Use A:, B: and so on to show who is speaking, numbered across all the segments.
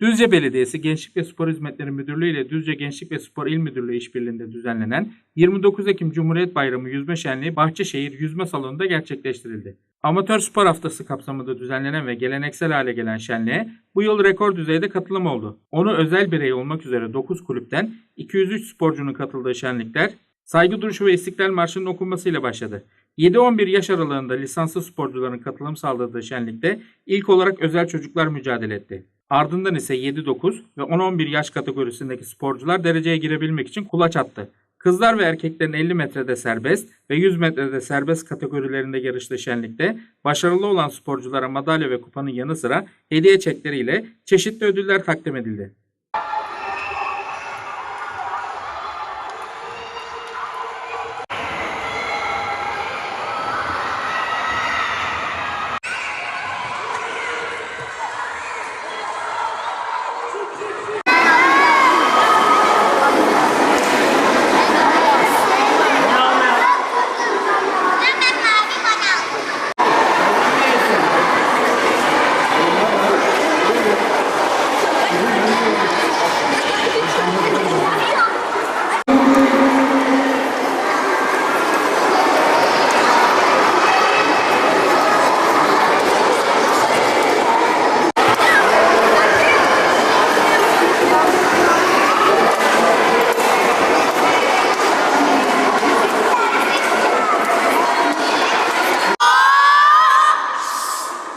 A: Düzce Belediyesi Gençlik ve Spor Hizmetleri Müdürlüğü ile Düzce Gençlik ve Spor İl Müdürlüğü işbirliğinde düzenlenen 29 Ekim Cumhuriyet Bayramı Yüzme Şenliği Bahçeşehir Yüzme Salonu'nda gerçekleştirildi. Amatör spor haftası kapsamında düzenlenen ve geleneksel hale gelen şenliğe bu yıl rekor düzeyde katılım oldu. Onu özel birey olmak üzere 9 kulüpten 203 sporcunun katıldığı şenlikler saygı duruşu ve istiklal marşının okunmasıyla başladı. 7-11 yaş aralığında lisanslı sporcuların katılım sağladığı şenlikte ilk olarak özel çocuklar mücadele etti. Ardından ise 7-9 ve 10-11 yaş kategorisindeki sporcular dereceye girebilmek için kulaç attı. Kızlar ve erkeklerin 50 metrede serbest ve 100 metrede serbest kategorilerinde yarıştığı şenlikte başarılı olan sporculara madalya ve kupanın yanı sıra hediye çekleriyle çeşitli ödüller takdim edildi.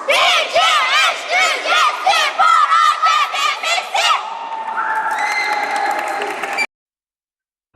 B: Bir, iki, üç, Düzce Spor Akademisi.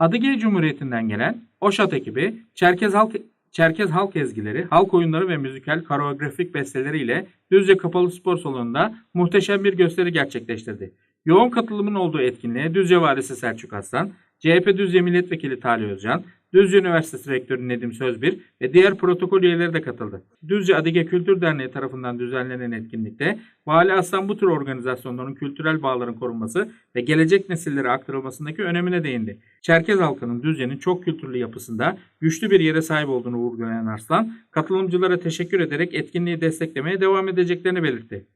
A: Adıgey Cumhuriyeti'nden gelen OŞAT ekibi Çerkez Halk Çerkez halk ezgileri, halk oyunları ve müzikal koreografik besteleriyle Düzce Kapalı Spor Salonu'nda muhteşem bir gösteri gerçekleştirdi. Yoğun katılımın olduğu etkinliğe Düzce Valisi Selçuk Aslan, CHP Düzce Milletvekili Talih Özcan, Düzce Üniversitesi Rektörü Nedim Sözbir ve diğer protokol üyeleri de katıldı. Düzce Adige Kültür Derneği tarafından düzenlenen etkinlikte Vali Aslan bu tür organizasyonların kültürel bağların korunması ve gelecek nesillere aktarılmasındaki önemine değindi. Çerkez halkının Düzce'nin çok kültürlü yapısında güçlü bir yere sahip olduğunu vurgulayan Arslan, katılımcılara teşekkür ederek etkinliği desteklemeye devam edeceklerini belirtti.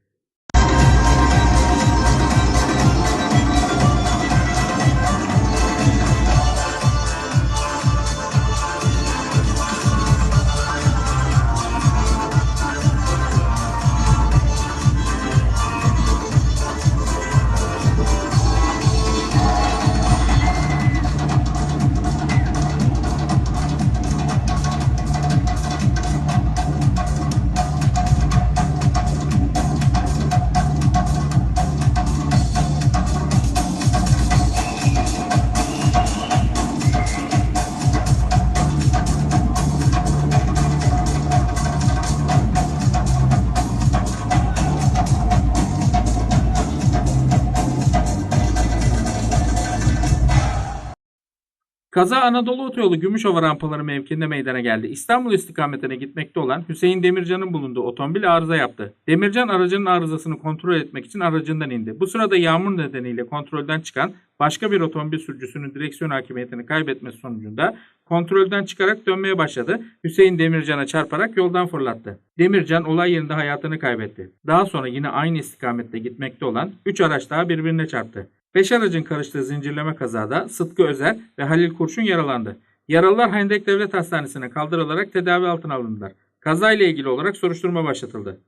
A: Kaza Anadolu Otoyolu Gümüşova rampaları mevkiinde meydana geldi. İstanbul istikametine gitmekte olan Hüseyin Demircan'ın bulunduğu otomobil arıza yaptı. Demircan aracının arızasını kontrol etmek için aracından indi. Bu sırada yağmur nedeniyle kontrolden çıkan başka bir otomobil sürücüsünün direksiyon hakimiyetini kaybetmesi sonucunda kontrolden çıkarak dönmeye başladı. Hüseyin Demircan'a çarparak yoldan fırlattı. Demircan olay yerinde hayatını kaybetti. Daha sonra yine aynı istikamette gitmekte olan 3 araç daha birbirine çarptı. 5 aracın karıştığı zincirleme kazada Sıtkı Özer ve Halil Kurşun yaralandı. Yaralılar Hendek Devlet Hastanesi'ne kaldırılarak tedavi altına alındılar. Kazayla ilgili olarak soruşturma başlatıldı.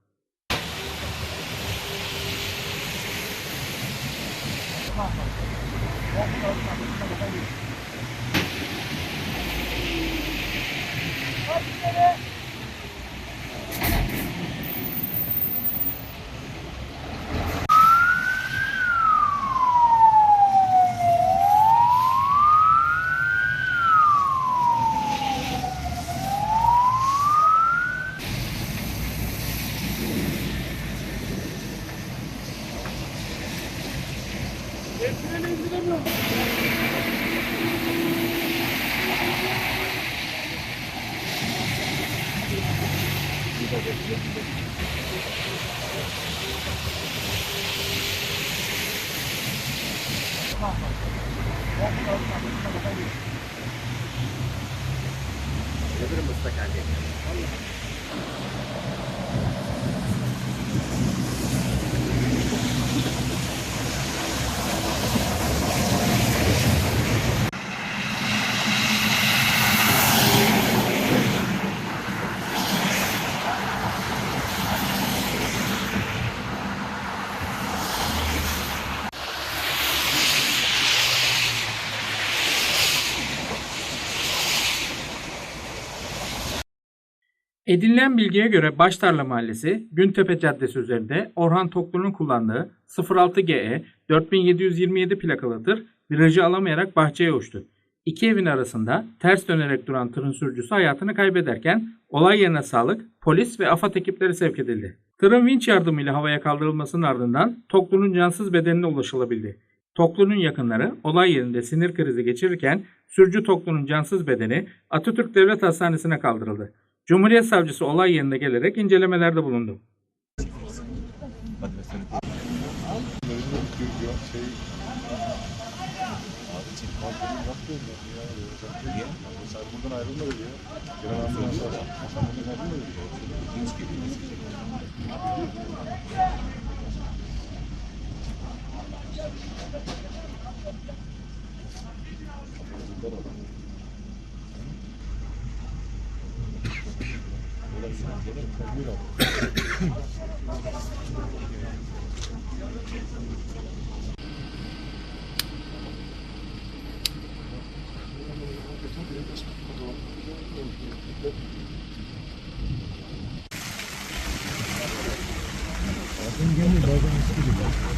A: Edinilen bilgiye göre Baştarla Mahallesi, Güntepe Caddesi üzerinde Orhan Toklu'nun kullandığı 06GE 4727 plakalı tır virajı alamayarak bahçeye uçtu. İki evin arasında ters dönerek duran tırın sürücüsü hayatını kaybederken olay yerine sağlık, polis ve AFAD ekipleri sevk edildi. Tırın vinç yardımıyla havaya kaldırılmasının ardından Toklu'nun cansız bedenine ulaşılabildi. Toklu'nun yakınları olay yerinde sinir krizi geçirirken sürücü Toklu'nun cansız bedeni Atatürk Devlet Hastanesi'ne kaldırıldı. Cumhuriyet Savcısı olay yerine gelerek incelemelerde bulundu.
C: Sen buradan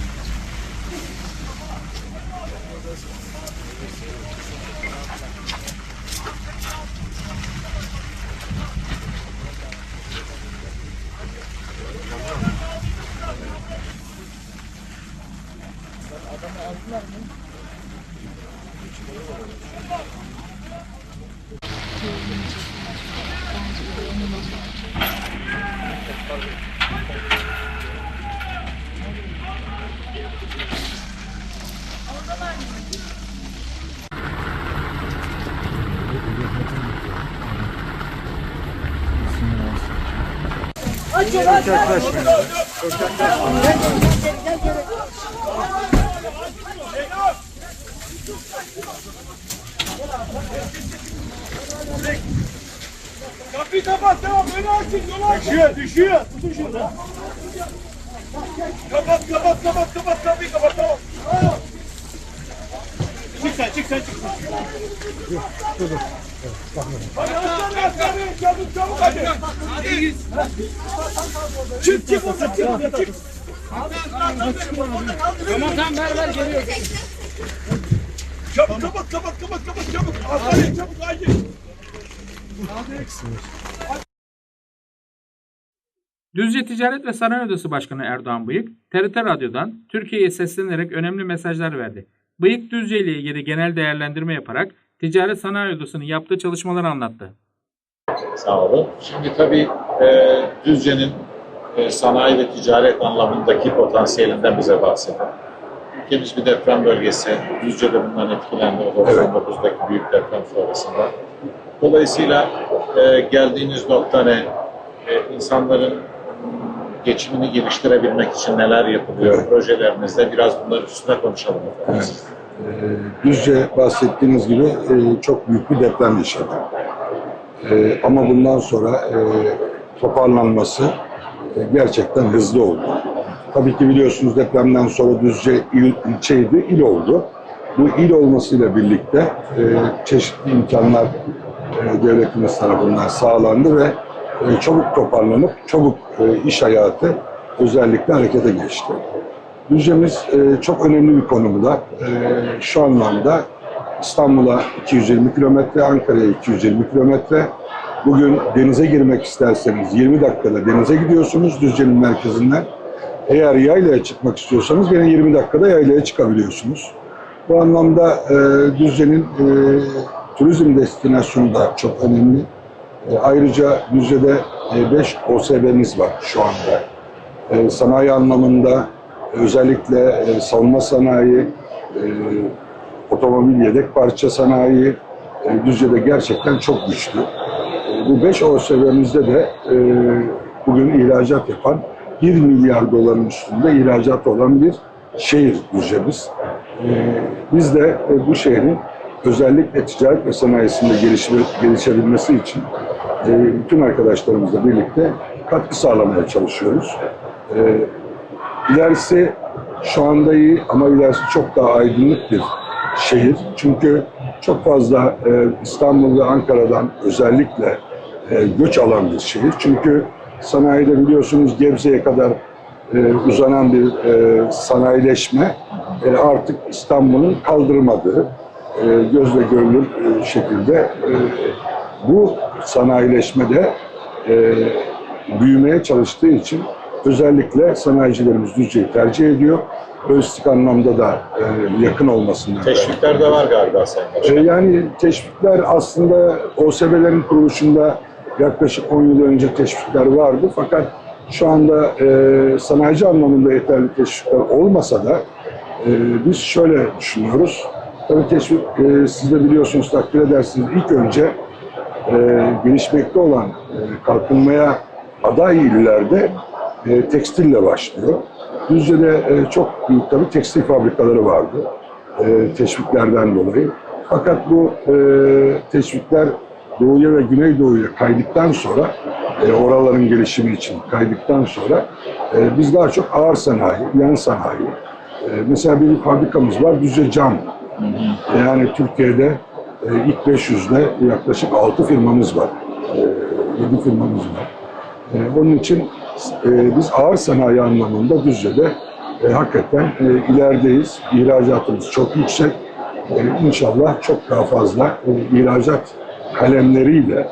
C: ayrılma dedi ya. Gelen ambulans var. Sen buradan ayrılma dedi ya.
D: Kapıyı kapat tamam beni açın yolu aç. Düşüyor düşüyor. Tutun şunu. Kapat kapat kapat kapat kapıyı kapat tamam. Çık sen çık sen çık. Hadi aslanım aslanım çabuk çabuk hadi. Çık çık oradan çık çık. Tamam tamam ver ver geliyor. Çabuk kapat kapat kapat kapat çabuk. Aslanım çabuk acil.
A: Düzce Ticaret ve Sanayi Odası Başkanı Erdoğan Bıyık, TRT Radyo'dan Türkiye'ye seslenerek önemli mesajlar verdi. Bıyık Düzce ile ilgili genel değerlendirme yaparak Ticaret Sanayi Odası'nın yaptığı çalışmaları anlattı.
E: Sağ olun. Şimdi tabii e, Düzce'nin e, sanayi ve ticaret anlamındaki potansiyelinden bize bahsedin. Ülkemiz bir deprem bölgesi. Düzce de bundan etkilendi o 99'daki büyük deprem sonrasında. Dolayısıyla e, geldiğiniz nokta ne? E, insanların geçimini geliştirebilmek için neler yapılıyor? Projelerinizde biraz bunların üstüne konuşalım. efendim.
C: Ee, Düzce bahsettiğiniz gibi e, çok büyük bir deprem yaşadı. Ee, Ama bundan sonra e, toparlanması e, gerçekten hızlı oldu. Tabii ki biliyorsunuz depremden sonra Düzce il, ilçeydi, il oldu. Bu il olmasıyla birlikte e, çeşitli imkanlar e, devletimiz tarafından sağlandı ve e, çabuk toparlanıp çabuk e, iş hayatı özellikle harekete geçti. Düzce'miz e, çok önemli bir konumda. E, şu anlamda İstanbul'a 220 kilometre, Ankara'ya 220 kilometre. Bugün denize girmek isterseniz 20 dakikada denize gidiyorsunuz Düzce'nin merkezinden. Eğer yaylaya çıkmak istiyorsanız gene 20 dakikada yaylaya çıkabiliyorsunuz. Bu anlamda e, Düzce'nin e, turizm destinasyonu da çok önemli. E, ayrıca Düzce'de 5 OSB'miz var şu anda. E, sanayi anlamında özellikle e, savunma sanayi, e, otomobil yedek parça sanayi e, Düzce'de gerçekten çok güçlü. E, bu 5 OSB'mizde de e, bugün ihracat yapan 1 milyar doların üstünde ihracat olan bir şehir Düzce'miz. E, biz de e, bu şehrin özellikle ticaret ve sanayisinde gelişme- gelişebilmesi için e, bütün arkadaşlarımızla birlikte katkı sağlamaya çalışıyoruz. E, İlerisi şu anda iyi ama ilerisi çok daha aydınlık bir şehir. Çünkü çok fazla e, İstanbul ve Ankara'dan özellikle e, göç alan bir şehir. Çünkü sanayide biliyorsunuz Gebze'ye kadar e, uzanan bir sanayileşme artık İstanbul'un kaldırmadığı, gözle görülür şekilde bu sanayileşmede e, büyümeye çalıştığı için özellikle sanayicilerimiz Düzce'yi tercih ediyor. Lojistik anlamda da e, yakın olmasından.
E: Teşvikler de var galiba Sayın
C: E. Yani teşvikler aslında OSB'lerin kuruluşunda yaklaşık 10 yıl önce teşvikler vardı. Fakat şu anda e, sanayici anlamında yeterli teşvikler olmasa da e, biz şöyle düşünüyoruz. Tabii teşvik e, siz de biliyorsunuz takdir edersiniz ilk önce e, gelişmekte olan e, kalkınmaya aday illerde e, tekstille başlıyor. Düzce'de e, çok büyük tabii tekstil fabrikaları vardı e, teşviklerden dolayı. Fakat bu e, teşvikler doğuya ve güneydoğuya kaydıktan sonra e, oraların gelişimi için kaydıktan sonra e, biz daha çok ağır sanayi, yan sanayi. E, mesela bir fabrikamız var Düzce Cam. Yani Türkiye'de ilk 500'de yaklaşık 6 firmamız var. E, 7 firmamız var. E, onun için e, biz ağır sanayi anlamında Düzce'de e, hakikaten e, ilerideyiz. İhracatımız çok yüksek. E, inşallah çok daha fazla e, ihracat kalemleriyle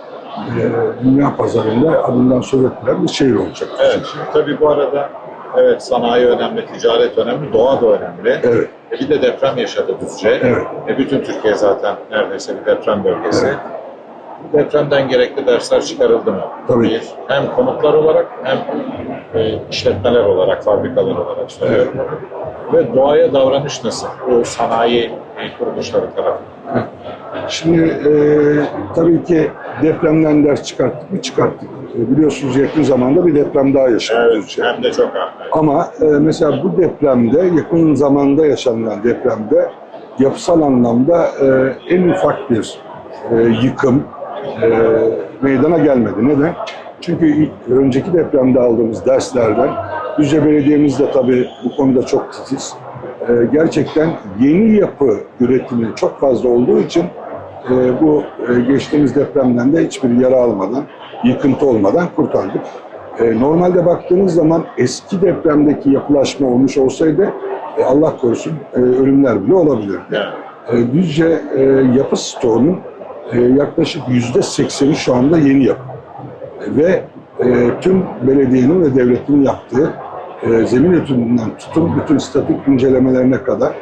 C: e, dünya pazarında adından söz ettiren bir şehir olacak.
E: Evet, tabii bu arada evet sanayi önemli, ticaret önemli, doğa da önemli.
C: Evet.
E: E bir de deprem yaşadı Düzce.
C: Evet.
E: E bütün Türkiye zaten neredeyse bir deprem bölgesi. Depremden gerekli dersler çıkarıldı mı?
C: Tabii.
E: Bir, hem konutlar olarak hem e, işletmeler olarak, fabrikalar olarak söylüyorum. Ve doğaya davranış nasıl? Bu sanayi kuruluşları tarafından.
C: Şimdi e, tabii ki depremden ders çıkarttık mı çıkarttık. E, biliyorsunuz yakın zamanda bir deprem daha yaşadık
E: Evet,
C: Düzce.
E: hem de çok önemli.
C: Ama e, mesela bu depremde, yakın zamanda yaşanılan depremde yapısal anlamda e, en ufak bir e, yıkım e, meydana gelmedi. Neden? Çünkü önceki depremde aldığımız derslerden, Düzce Belediye'miz de tabii bu konuda çok titiz. E, gerçekten yeni yapı üretimi çok fazla olduğu için e, bu e, geçtiğimiz depremden de hiçbir yara almadan, yıkıntı olmadan kurtardık. E, normalde baktığınız zaman eski depremdeki yapılaşma olmuş olsaydı e, Allah korusun e, ölümler bile olabilirdi. E, Düzce e, yapı stoğunun e, yaklaşık yüzde sekseni şu anda yeni yapı. E, ve e, tüm belediyenin ve devletin yaptığı e, zemin etüdünden tutun bütün statik incelemelerine kadar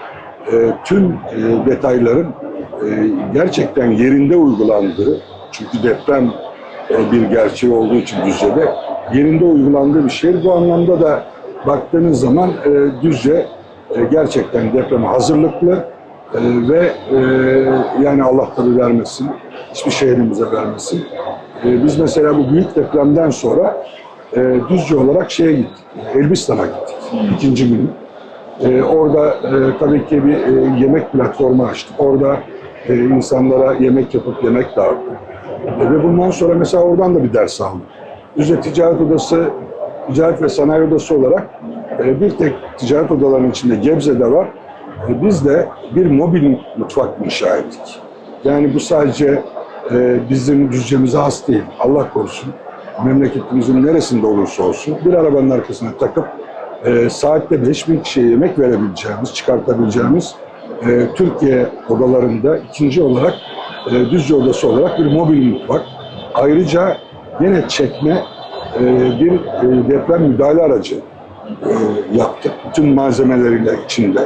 C: tüm e, detayların e, gerçekten yerinde uygulandığı çünkü deprem e, bir gerçeği olduğu için Düzce'de yerinde uygulandığı bir şehir. Bu anlamda da baktığınız zaman Düzce gerçekten depreme hazırlıklı ve yani Allah tabi vermesin, hiçbir şehrimize vermesin. Biz mesela bu büyük depremden sonra Düzce olarak şeye gittik, Elbistan'a gittik ikinci gün. E, orada e, tabii ki bir e, yemek platformu açtık. Orada e, insanlara yemek yapıp yemek dağıttık. E, ve bundan sonra mesela oradan da bir ders aldım. Düzce Ticaret Odası, Ticaret ve Sanayi Odası olarak e, bir tek ticaret odalarının içinde Gebze'de var. E, biz de bir mobil mutfak inşa ettik. Yani bu sadece e, bizim Düzce'mize has değil. Allah korusun. Memleketimizin neresinde olursa olsun bir arabanın arkasına takıp e, saatte 5000 kişiye yemek verebileceğimiz, çıkartabileceğimiz e, Türkiye odalarında ikinci olarak e, Düzce Odası olarak bir mobil mutfak. Ayrıca yine çekme e, bir e, deprem müdahale aracı e, yaptık. Bütün malzemeleriyle içinde.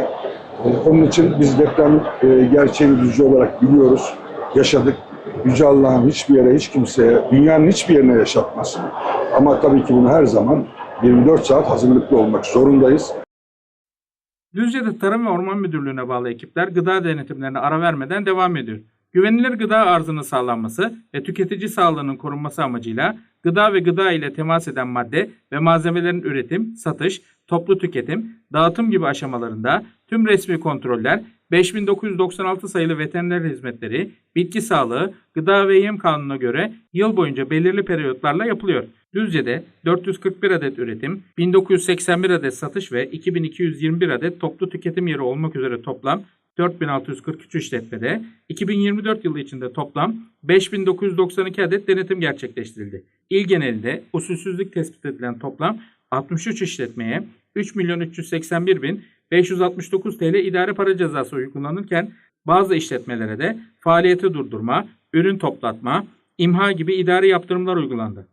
C: E, onun için biz deprem e, gerçeğini Düzce olarak biliyoruz, yaşadık. Yüce Allah'ın hiçbir yere, hiç kimseye, dünyanın hiçbir yerine yaşatmasın. Ama tabii ki bunu her zaman 24 saat hazırlıklı olmak zorundayız.
A: Düzce'de Tarım ve Orman Müdürlüğü'ne bağlı ekipler gıda denetimlerine ara vermeden devam ediyor. Güvenilir gıda arzının sağlanması ve tüketici sağlığının korunması amacıyla gıda ve gıda ile temas eden madde ve malzemelerin üretim, satış, toplu tüketim, dağıtım gibi aşamalarında tüm resmi kontroller 5996 sayılı veteriner hizmetleri, bitki sağlığı, gıda ve yem kanununa göre yıl boyunca belirli periyotlarla yapılıyor. Düzce'de 441 adet üretim, 1981 adet satış ve 2221 adet toplu tüketim yeri olmak üzere toplam 4643 işletmede 2024 yılı içinde toplam 5992 adet denetim gerçekleştirildi. İl genelinde usulsüzlük tespit edilen toplam 63 işletmeye 3 milyon 381 bin 569 TL idare para cezası uygulanırken bazı işletmelere de faaliyeti durdurma, ürün toplatma, imha gibi idari yaptırımlar uygulandı.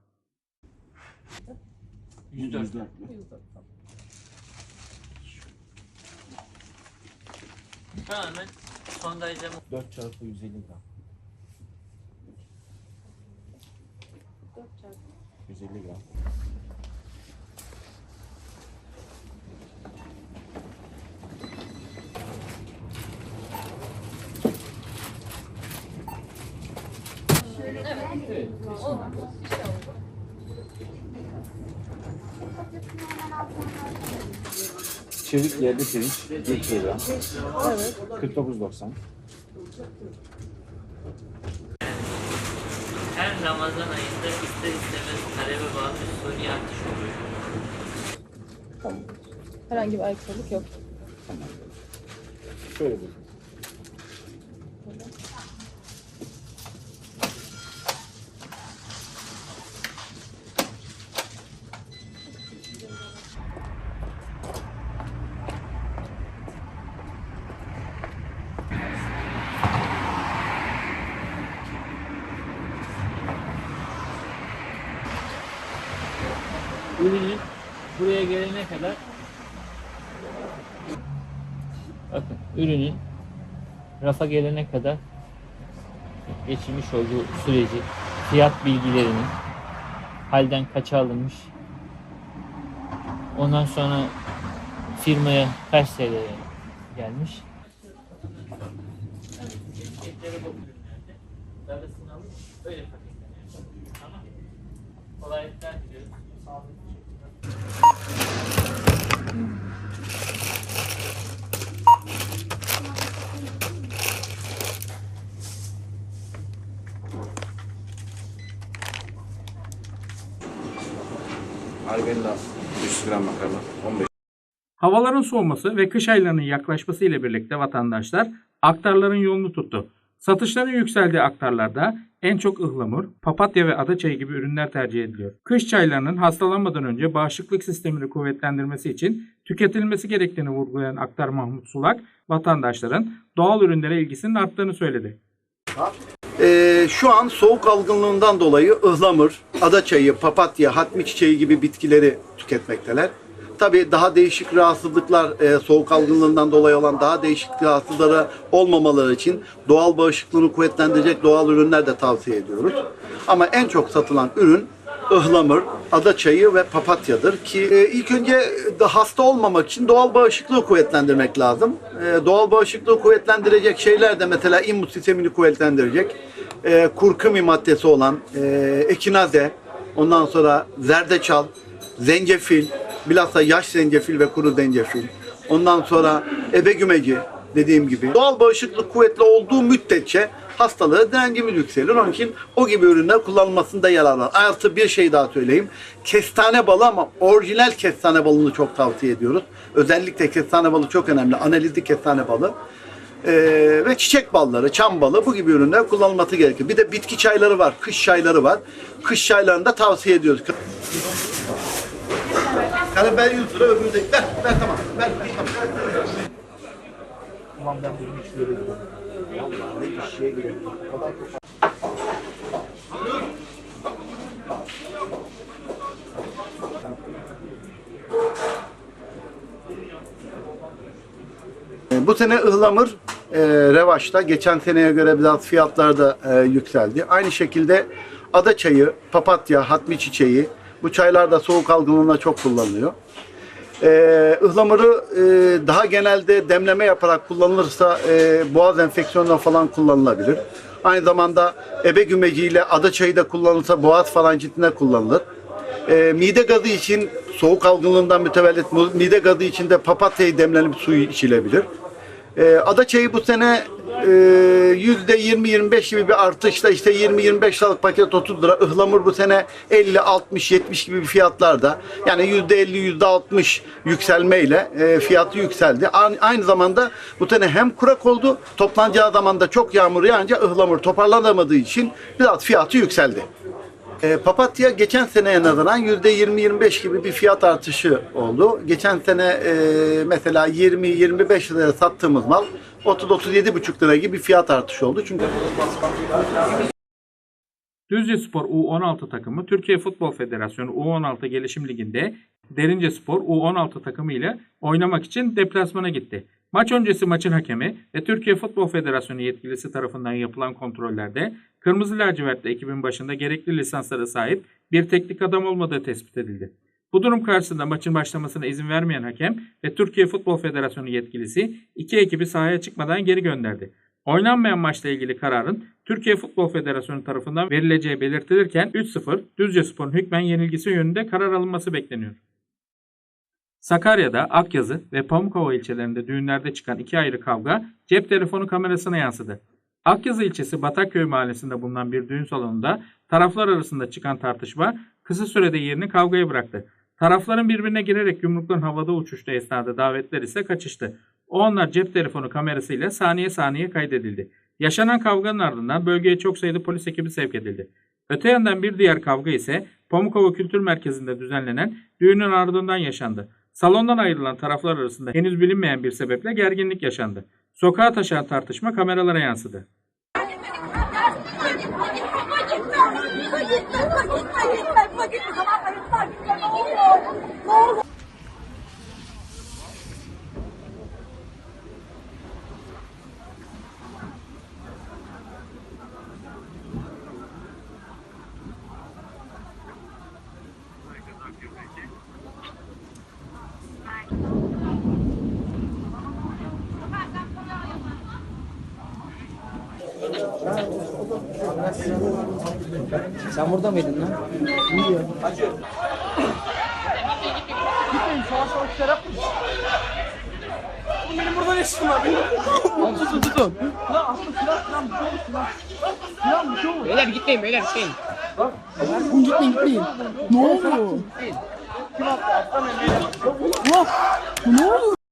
F: Tamamen sondajlama
G: 4 çarpı 150 gram. 150 gram. Çevik yerli pirinç 1 kilogram. Evet. 49.90.
F: her Ramazan ayında ister istemez talebe bağlı bir suni artış oluyor.
G: Tamam.
H: Herhangi bir ayrıcalık yok.
G: Tamam. Şöyle bir.
F: Ürünün buraya gelene kadar bakın ürünün rafa gelene kadar geçirmiş olduğu süreci fiyat bilgilerini halden kaça alınmış ondan sonra firmaya kaç TL gelmiş. Öyle
G: Argella 500 gram makarna 15
A: Havaların soğuması ve kış aylarının yaklaşması ile birlikte vatandaşlar aktarların yolunu tuttu. Satışların yükseldiği aktarlarda en çok ıhlamur, papatya ve adaçayı gibi ürünler tercih ediliyor. Kış çaylarının hastalanmadan önce bağışıklık sistemini kuvvetlendirmesi için tüketilmesi gerektiğini vurgulayan aktar Mahmut Sulak, vatandaşların doğal ürünlere ilgisinin arttığını söyledi.
I: Ee, şu an soğuk algınlığından dolayı ıhlamur, adaçayı, papatya, hatmi çiçeği gibi bitkileri tüketmekteler. Tabii daha değişik rahatsızlıklar, e, soğuk algınlığından dolayı olan daha değişik rahatsızlıklara olmamaları için doğal bağışıklığını kuvvetlendirecek doğal ürünler de tavsiye ediyoruz. Ama en çok satılan ürün ıhlamur, adaçayı ve papatyadır ki e, ilk önce hasta olmamak için doğal bağışıklığı kuvvetlendirmek lazım. E, doğal bağışıklığı kuvvetlendirecek şeyler de mesela immün sistemini kuvvetlendirecek e, kurkumi maddesi olan e, ekinaze, ondan sonra zerdeçal, zencefil, bilhassa yaş zencefil ve kuru zencefil. Ondan sonra ebegümeci dediğim gibi. Doğal bağışıklık kuvvetli olduğu müddetçe hastalığı direncimiz yükselir. Onun için o gibi ürünler kullanılmasında yarar var. Artı bir şey daha söyleyeyim. Kestane balı ama orijinal kestane balını çok tavsiye ediyoruz. Özellikle kestane balı çok önemli. Analizli kestane balı. Ee, ve çiçek balları, çam balı bu gibi ürünler kullanılması gerekiyor. Bir de bitki çayları var, kış çayları var. Kış çaylarını da tavsiye ediyoruz. Yani ben 100 lira öbürü de ver, ver tamam. Ver, tamam. Tamam ben bunu hiç böyle Vallahi bir şeye giriyor. E, Bu sene ıhlamur e, revaçta. Geçen seneye göre biraz fiyatlar da e, yükseldi. Aynı şekilde ada çayı, papatya, hatmi çiçeği bu çaylar da soğuk algınlığında çok kullanılıyor. Ee, ıhlamuru e, daha genelde demleme yaparak kullanılırsa e, boğaz enfeksiyonuna falan kullanılabilir. Aynı zamanda ebe gümeciyle ada çayı da kullanılırsa boğaz falancitine kullanılır. Ee, mide gazı için soğuk algınlığından mütevellit mide gazı için de papatyayı demlenip suyu içilebilir. Ee, ada çayı bu sene e, yüzde 20-25 gibi bir artışla işte 20-25 liralık paket 30 lira. Ihlamur bu sene 50, 60, 70 gibi fiyatlarda. Yani yüzde 50, yüzde 60 yükselmeyle e, fiyatı yükseldi. Aynı zamanda bu sene hem kurak oldu, toplanacağı zaman da çok yağmur yağınca ıhlamur toparlanamadığı için biraz fiyatı yükseldi. E, papatya geçen seneye nazaran yüzde 20-25 gibi bir fiyat artışı oldu. Geçen sene e, mesela 20-25 liraya sattığımız mal 30-37,5 lira gibi bir fiyat artışı oldu. Çünkü
A: Düzce Spor U16 takımı Türkiye Futbol Federasyonu U16 Gelişim Ligi'nde Derince Spor U16 takımı ile oynamak için deplasmana gitti. Maç öncesi maçın hakemi ve Türkiye Futbol Federasyonu yetkilisi tarafından yapılan kontrollerde Kırmızı Lacivertli ekibin başında gerekli lisanslara sahip bir teknik adam olmadığı tespit edildi. Bu durum karşısında maçın başlamasına izin vermeyen hakem ve Türkiye Futbol Federasyonu yetkilisi iki ekibi sahaya çıkmadan geri gönderdi. Oynanmayan maçla ilgili kararın Türkiye Futbol Federasyonu tarafından verileceği belirtilirken 3-0 Düzce Spor'un hükmen yenilgisi yönünde karar alınması bekleniyor. Sakarya'da Akyazı ve Pamukova ilçelerinde düğünlerde çıkan iki ayrı kavga cep telefonu kamerasına yansıdı. Akyazı ilçesi Batakköy mahallesinde bulunan bir düğün salonunda taraflar arasında çıkan tartışma kısa sürede yerini kavgaya bıraktı. Tarafların birbirine girerek yumrukların havada uçuştuğu esnada davetler ise kaçıştı. O anlar cep telefonu kamerasıyla saniye saniye kaydedildi. Yaşanan kavganın ardından bölgeye çok sayıda polis ekibi sevk edildi. Öte yandan bir diğer kavga ise Pamukova Kültür Merkezi'nde düzenlenen düğünün ardından yaşandı. Salondan ayrılan taraflar arasında henüz bilinmeyen bir sebeple gerginlik yaşandı. Sokağa taşan tartışma kameralara yansıdı.
J: Sen burada mıydın lan?
D: Benim burada ne işim var? Tutun tutun. Lan aslında silah silah bir şey olur silah. Silah bir şey olur.
J: Beyler gitmeyin beyler gitmeyin.
D: Gitmeyin gitmeyin. Ne oluyor? Kim attı? Atlamayın. Ne oluyor?